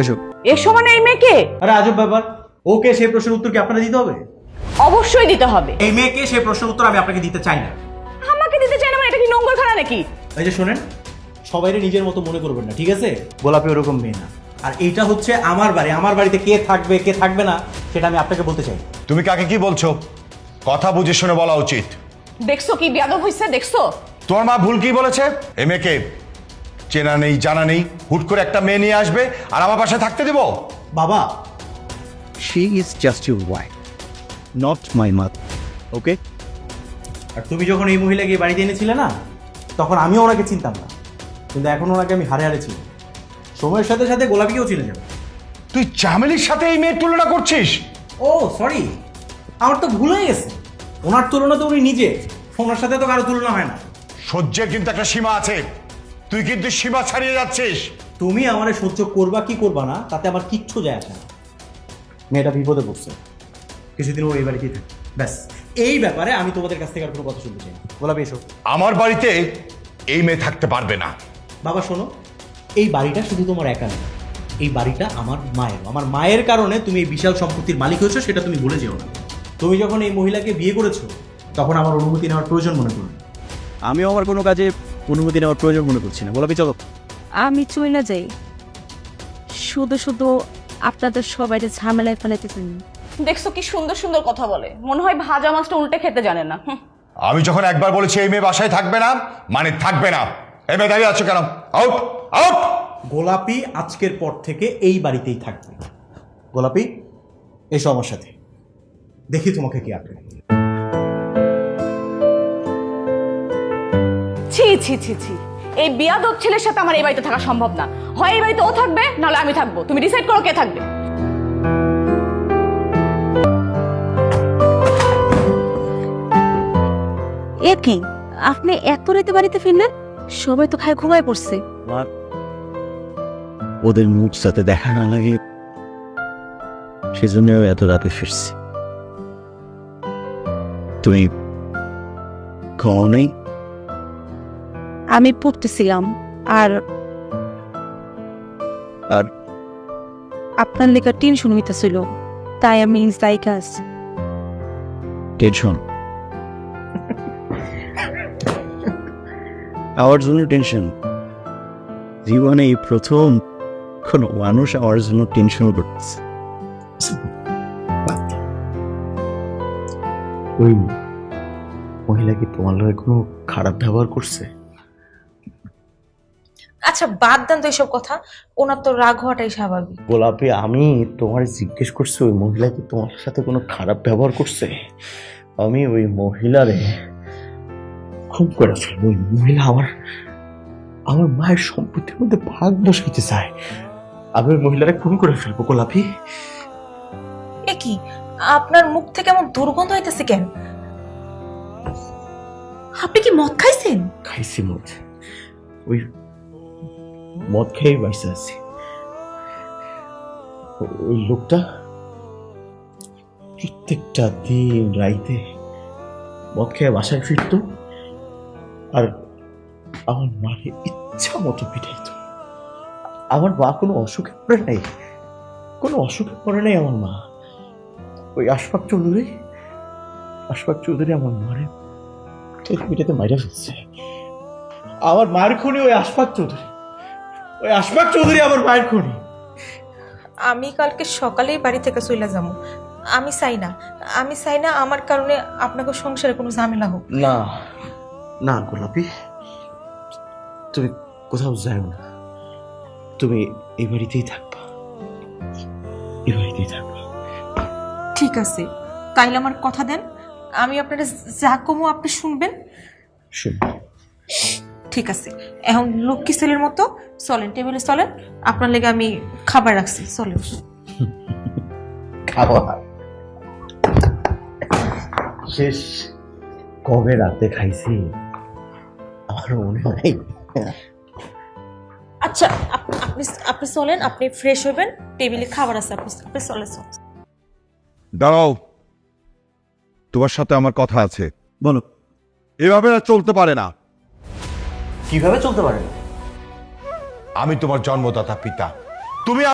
এসো। এসো মানে এই মেয়েকে? আরে আজব ব্যাপার। ওকে সেই প্রশ্নের উত্তর কি আপনাকে দিতে হবে? অবশ্যই দিতে হবে। এই মেয়েকে সেই প্রশ্নের উত্তর আমি আপনাকে দিতে চাই না। আমাকে দিতে চাই না মানে এটা কি নোংরখানা নাকি? এই যে শোনেন সবাইরে নিজের মতো মনে করবেন না ঠিক আছে? গোলাপি ওরকম মেয়ে না। আর এইটা হচ্ছে আমার বাড়ি। আমার বাড়িতে কে থাকবে কে থাকবে না সেটা আমি আপনাকে বলতে চাই। তুমি কাকে কি বলছো? কথা বুঝে শুনে বলা উচিত। দেখছ কি বিয়াদব হইছে? দেখছ? তোমার মা ভুল কি বলেছে? এ মেয়েকে চেনা নেই জানা নেই। হুট করে একটা মেয়ে নিয়ে আসবে আর আমার পাশে থাকতে দেব? বাবা she is just your wife not my mother okay আর তুমি যখন এই মহিলাকে বাড়িতে এনেছিলে না তখন আমিও ওনাকে চিনতাম না। কিন্তু এখন ওনাকে আমি হারে হারে চিনি। সময়ের সাথে সাথে গোলাপিকেও চিনে যাবে। তুই চামেলির সাথে এই মেয়ের তুলনা করছিস? ও সরি আমার তো ভুল হয়ে গেছে। ওনার তুলনা তো উনি নিজে ওনার সাথে তো কারও তুলনা হয় না। সহ্যের কিন্তু একটা সীমা আছে। তুই কিন্তু সীমা ছাড়িয়ে যাচ্ছিস। তুমি আমারে সহ্য করবা কি করবা না তাতে আমার কিচ্ছু যায় আসে না। মেয়েটা বিপদে পড়ছে। কিছুদিন ও এই বাড়িতেই থাকে। ব্যাস এই ব্যাপারে আমি তোমাদের কাছ থেকে আর কোনো কথা শুনতে চাই না। গোলাপি এসো। আমার বাড়িতে এই মেয়ে থাকতে পারবে না। বাবা শোনো এই বাড়িটা শুধু তোমার একা না। এই বাড়িটা আমার মায়ের। আমার মায়ের কারণে তুমি এই বিশাল সম্পত্তির মালিক হয়েছো সেটা তুমি ভুলে যেও না। তুমি যখন এই মহিলাকে বিয়ে করেছ তখন আমার অনুমতি নেওয়ার প্রয়োজন মনে করো আমিও আমার কোনো কাজে অনুমতি নেওয়ার প্রয়োজন মনে করছি না। গোলাপি চলো আমি চলে যাই। শুধু শুধু আপনাদের সবাই ঝামেলায় ফেলাইতেছেন দেখছ কি সুন্দর সুন্দর কথা বলে। মনে হয় ভাজা মাছটা উল্টে খেতে জানে না। আমি যখন একবার বলেছি এই মেয়ে বাসায় থাকবে না মানে থাকবে না। এই মেয়ে দাঁড়িয়ে আছো কেন? আউট আউট গোলাপি আজকের পর থেকে এই বাড়িতেই থাকবে। গোলাপি এসো আমার সাথে। দেখি তোমাকে কি আঁকড়ে ছি ছি ছি। এই বিয়াদব ছেলের সাথে আমার এই বাড়িতে থাকা সম্ভব না। হয় এই বাড়িতে ও থাকবে নাহলে আমি থাকব। তুমি ডিসাইড করো কে থাকবে। এ কি? আপনি এত রাতে বাড়িতে ফিরলেন? সবাই তো খায় ঘুমায় পড়ছে। আমার ওদের মুখ সাথে দেখা না লাগে সেজন্য এত রাতে ফিরছি। তুমি নেই? আমি পড়তেছিলাম আর আর? আপনার লেখা টেনশন হইতেছিল তাই আমি আছি টেনশন? আমার জন্য টেনশন। জীবনে এই প্রথম কোনো মানুষ আমার জন্য টেনশন করতেছে। ওই মহিলা কি তোমার লগে কোনো খারাপ ব্যবহার করছে? আচ্ছা বাদ দেন তো এইসব কথা। ওনার তো রাগ হওয়াটাই স্বাভাবিক। গোলাপি আমি তোমার জিজ্ঞেস করছি ওই মহিলা কি তোমার সাথে কোনো খারাপ ব্যবহার করছে? আমি ওই মহিলারে খুব করে ফেলব ওই মহিলা আমার আমার মায়ের সম্পত্তির মধ্যে ভাগ বসাইতে চায়। আমি ওই মহিলারে খুন করে ফেলব গোলাপি। এ কি? আপনার মুখ থেকে এমন দুর্গন্ধ হইতেছে কেন? আপনি কি মদ খাইছেন? খাইছি মদ। ওই মদ খেয়ে বাইসে আছি। ওই লোকটা প্রত্যেকটা দিন রাইতে মদ খেয়ে বাসায় ফিরতো আর আমার মাকে ইচ্ছা মতো পিটাইতো। আমার মা কোনো অসুখে পড়ে নাই, কোনো অসুখে পড়ে নাই আমার মা। ওই আশফাক চৌধুরী আশফাক চৌধুরী আমার মারে পিটাইতে পিটাইতে মাইরা ফেলছে। আমার মায়ের খুনি ওই আশফাক চৌধুরী। ওই আশফাক চৌধুরী আমার মায়ের খুনি। আমি কালকে সকালেই বাড়ি থেকে চলে যাব। আমি চাই না আমি চাই না আমার কারণে আপনাকে সংসারে কোনো ঝামেলা হোক। না না গোলাপি তুমি কোথাও যাও না। তুমি এই বাড়িতেই থাকবা। এই বাড়িতেই থাকবা। ঠিক আছে তাইলে আমার কথা দেন। আমি আপনারা যা কমো আপনি শুনবেন। শুন ঠিক আছে। এখন লক্ষ্মী ছেলের মতো চলেন টেবিলে চলেন। আপনার লেগে আমি খাবার রাখছি চলেন। খাওয়া শেষ কবে রাতে খাইছি? আমার মনে হয় আচ্ছা আপ- আপনি আপনি চলেন আপনি ফ্রেশ হবেন। টেবিলে খাবার আছে আপনি আপনি চলে চলেন। দাঁড়াও। তোমার সাথে আমার কথা আছে। বলো। এভাবে আর চলতে পারে না। কীভাবে চলতে পারে? আমি তোমার জন্মদাতা পিতা। তুমি